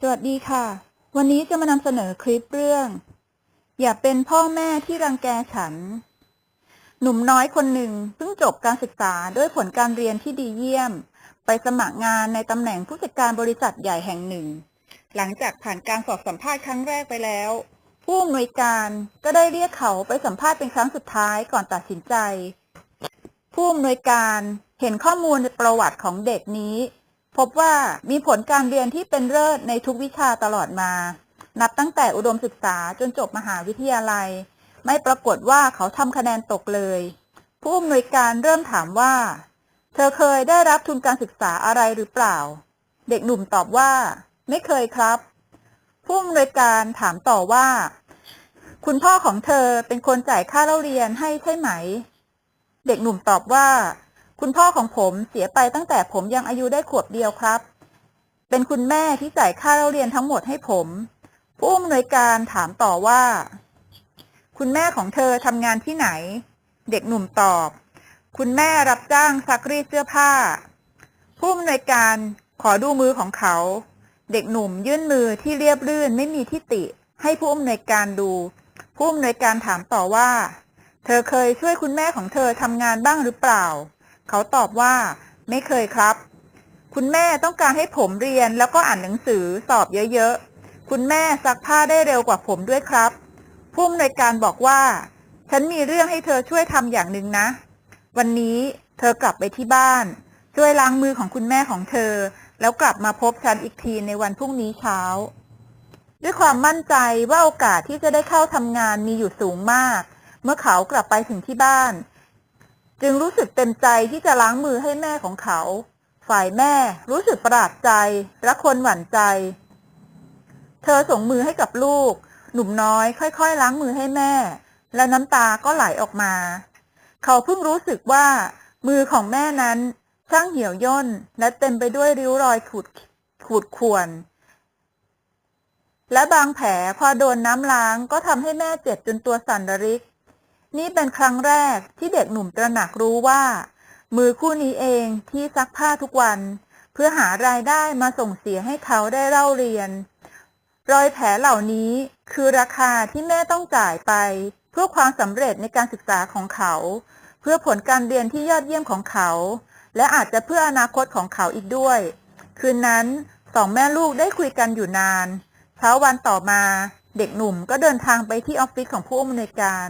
สวัสดีค่ะ วันนี้จะมานำเสนอคลิปเรื่อง อย่าเป็นพ่อแม่ที่รังแกฉัน หนุ่มน้อยคนหนึ่งเพิ่งจบการศึกษาด้วยผลการเรียนที่ดีเยี่ยม ไปสมัครงานในตำแหน่งผู้จัดการบริษัทใหญ่แห่งหนึ่ง หลังจากผ่านการสอบสัมภาษณ์ครั้งแรกไปแล้ว ผู้อำนวยการก็ได้เรียกเขาไปสัมภาษณ์เป็นครั้งสุดท้ายก่อนตัดสินใจ ผู้อำนวยการเห็นข้อมูลประวัติของเด็กนี้ พบว่ามีผลการเรียนที่เป็นเลิศในทุกวิชาตลอดมา นับตั้งแต่อุดมศึกษาจนจบมหาวิทยาลัย ไม่ปรากฏว่าเขาทำคะแนนตกเลย ผู้อำนวยการเริ่มถามว่า เธอเคยได้รับทุนการศึกษาอะไรหรือเปล่า เด็กหนุ่มตอบว่า ไม่เคยครับ ผู้อำนวยการถามต่อว่า คุณพ่อของเธอเป็นคนจ่ายค่าเล่าเรียนให้ใช่ไหม เด็กหนุ่มตอบว่า คุณพ่อของผมเสียไปตั้งแต่ผมยังอายุได้ขวบเดียวครับ เป็นคุณแม่ที่จ่ายค่าเล่าเรียนทั้งหมดให้ผม ผู้อำนวยการถามต่อว่า คุณแม่ของเธอทำงานที่ไหน เด็กหนุ่มตอบ คุณแม่รับจ้างซักรีดเสื้อผ้า ผู้อำนวยการขอดูมือของเขา เด็กหนุ่มยื่นมือที่เรียบรื่นไม่มีทิติ ให้ผู้อำนวยการดู ผู้อำนวยการถามต่อว่า เธอเคยช่วยคุณแม่ของเธอทำงานบ้างหรือเปล่า เขาตอบว่า ไม่เคยครับ คุณแม่ต้องการให้ผมเรียนแล้วก็อ่านหนังสือสอบเยอะๆ คุณแม่ซักผ้าได้เร็วกว่าผมด้วยครับ ผู้อำนวยการบอกว่า ฉันมีเรื่องให้เธอช่วยทำอย่างหนึ่งนะ วันนี้เธอกลับไปที่บ้าน ช่วยล้างมือของคุณแม่ของเธอ แล้วกลับมาพบฉันอีกทีในวันพรุ่งนี้เช้า ด้วยความมั่นใจว่าโอกาสที่จะได้เข้าทำงานมีอยู่สูงมาก เมื่อเขากลับไปถึงที่บ้าน จึงรู้สึกเต็มใจที่จะล้างมือให้แม่ของเขา ฝ่ายแม่รู้สึกประหลาดใจและคนหวั่นใจ เธอส่งมือให้กับลูก หนุ่มน้อยค่อย ๆ ล้างมือให้แม่ และน้ำตาก็ไหลออกมา เขาเพิ่งรู้สึกว่า มือของแม่นั้นช่างเหี่ยวย่นและเต็มไปด้วยริ้วรอยขูดขูดข่วน และบางแผลพอโดนน้ำล้างก็ทำให้แม่เจ็บจนตัวสั่นระริก นี่เป็นครั้งแรกที่เด็กหนุ่มตระหนักรู้ว่า มือคู่นี้เองที่ซักผ้าทุกวัน เพื่อหารายได้มาส่งเสียให้เขาได้เล่าเรียน รอยแผลเหล่านี้คือราคาที่แม่ต้องจ่ายไป เพื่อความสำเร็จในการศึกษาของเขา เพื่อผลการเรียนที่ยอดเยี่ยมของเขา และอาจจะเพื่ออนาคตของเขาอีกด้วย คืนนั้นสองแม่ลูกได้คุยกันอยู่นาน เช้าวันต่อมา เด็กหนุ่มก็เดินทางไปที่ออฟฟิศของผู้อำนวยการ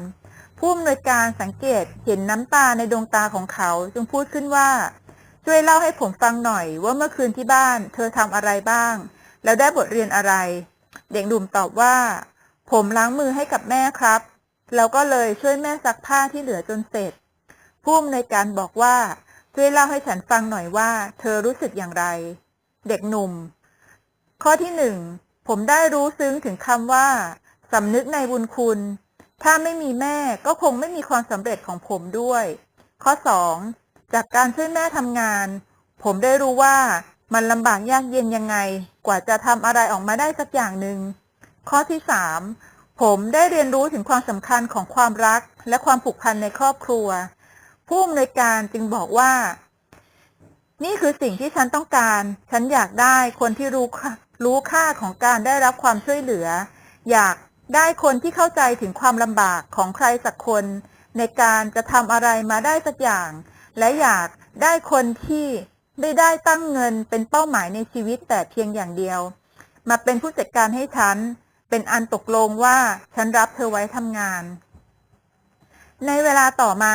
ผู้อำนวยการสังเกตเห็นน้ำตาในดวงตาของเขา จึงพูดขึ้นว่า ช่วยเล่าให้ผมฟังหน่อย ว่าเมื่อคืนที่บ้าน เธอทำอะไรบ้าง แล้วได้บทเรียนอะไร เด็กหนุ่มตอบว่า ผมล้างมือให้กับแม่ครับ แล้วก็เลยช่วยแม่ซักผ้าที่เหลือจนเสร็จ ผู้อำนวยการบอกว่า ช่วยเล่าให้ฉันฟังหน่อยว่า เธอรู้สึกอย่างไร เด็กหนุ่ม ข้อที่หนึ่งผมได้รู้ซึ้งถึงคำว่าสำนึกในบุญคุณ ถ้าไม่มีแม่ก็คงไม่มีความสำเร็จของผมด้วย ข้อสองจากการช่วยแม่ทำงาน ผมได้รู้ว่ามันลำบากยากเย็นยังไง กว่าจะทำอะไรออกมาได้สักอย่างหนึ่ง ข้อที่สามผมได้เรียนรู้ถึงความสำคัญของความรัก และความผูกพันในครอบครัว ผู้อำนวยการจึงบอกว่า นี่คือสิ่งที่ฉันต้องการ ฉันอยากได้คนที่รู้รู้ค่าของการได้รับความช่วยเหลือ อยาก ได้คนที่เข้าใจถึงความลำบากของใครสักคน ในการจะทำอะไรมาได้สักอย่าง และอยากได้คนที่ไม่ได้ตั้งเงินเป็นเป้าหมายในชีวิตแต่เพียงอย่างเดียว มาเป็นผู้จัดการให้ฉัน เป็นอันตกลงว่าฉันรับเธอไว้ทำงาน ในเวลาต่อมา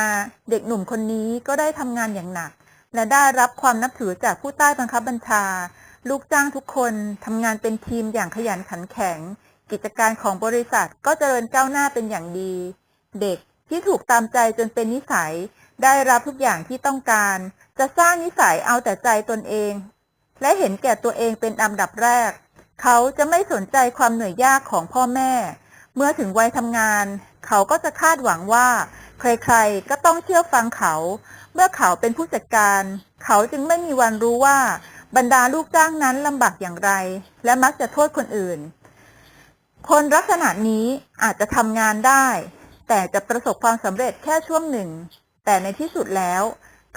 เด็กหนุ่มคนนี้ก็ได้ทำงานอย่างหนัก และได้รับความนับถือจากผู้ใต้บังคับบัญชา ลูกจ้างทุกคนทำงานเป็นทีมอย่างขยันขันแข็ง กิจการของบริษัทก็เจริญก้าวหน้าเป็นอย่างดี เด็กที่ถูกตามใจจนเป็นนิสัย ได้รับทุกอย่างที่ต้องการ จะสร้างนิสัยเอาแต่ใจตนเอง และเห็นแก่ตัวเองเป็นอันดับแรก เขาจะไม่สนใจความเหนื่อยยากของพ่อแม่ เมื่อถึงวัยทำงาน เขาก็จะคาดหวังว่า ใครๆ ก็ต้องเชื่อฟังเขา เมื่อเขาเป็นผู้จัดการ เขาจึงไม่มีวันรู้ว่า บรรดาลูกจ้างนั้นลำบากอย่างไร และมักจะโทษคนอื่น คนลักษณะนี้อาจจะทำงานได้ แต่จะประสบความสำเร็จแค่ช่วงหนึ่ง แต่ในที่สุดแล้ว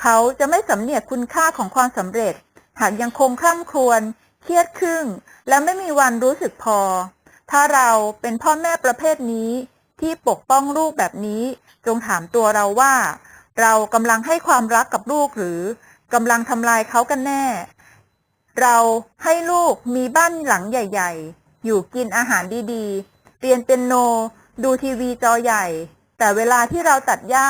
เขาจะไม่สำเนียกคุณค่าของความสำเร็จ หากยังคงคร่ำครวญเครียดครึ่ง และไม่มีวันรู้สึกพอ ถ้าเราเป็นพ่อแม่ประเภทนี้ ที่ปกป้องลูกแบบนี้ จงถามตัวเราว่า เรากำลังให้ความรักกับลูกหรือกำลังทำลายเขากันแน่ เราให้ลูกมีบ้านหลังใหญ่ ๆ อยู่กินอาหารดีๆ เรียนเปียโน ดูทีวีจอใหญ่ แต่เวลาที่เราตัดหญ้า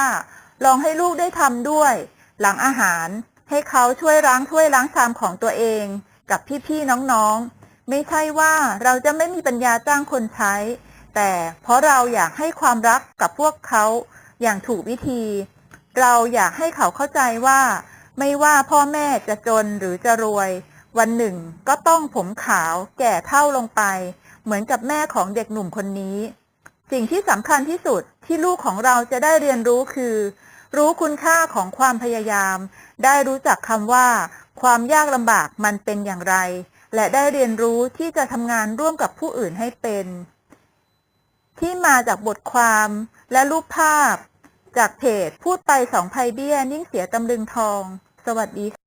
ลองให้ลูกได้ทำด้วย หลังอาหารให้เขาช่วยล้างถ้วยล้างชามของตัวเอง กับพี่ๆน้องๆ ไม่ใช่ว่าเราจะไม่มีปัญญาจ้างคนใช้ แต่เพราะเราอยากให้ความรักกับพวกเขาอย่างถูกวิธี เราอยากให้เขาเข้าใจว่า ไม่ว่าพ่อแม่จะจนหรือจะรวย วันหนึ่งก็ต้องผมขาวแก่เท่าลงไป เหมือนกับแม่ของเด็กหนุ่มคนนี้ สิ่งที่สำคัญที่สุดที่ลูกของเราจะได้เรียนรู้คือ รู้คุณค่าของความพยายาม ได้รู้จักคำว่า ความยากลำบากมันเป็นอย่างไร และได้เรียนรู้ที่จะทำงานร่วมกับผู้อื่นให้เป็น ที่มาจากบทความและรูปภาพ จากเพจพูดไปสองภัยเบี้ยนิ่งเสียตำลึงทอง สวัสดีค่ะ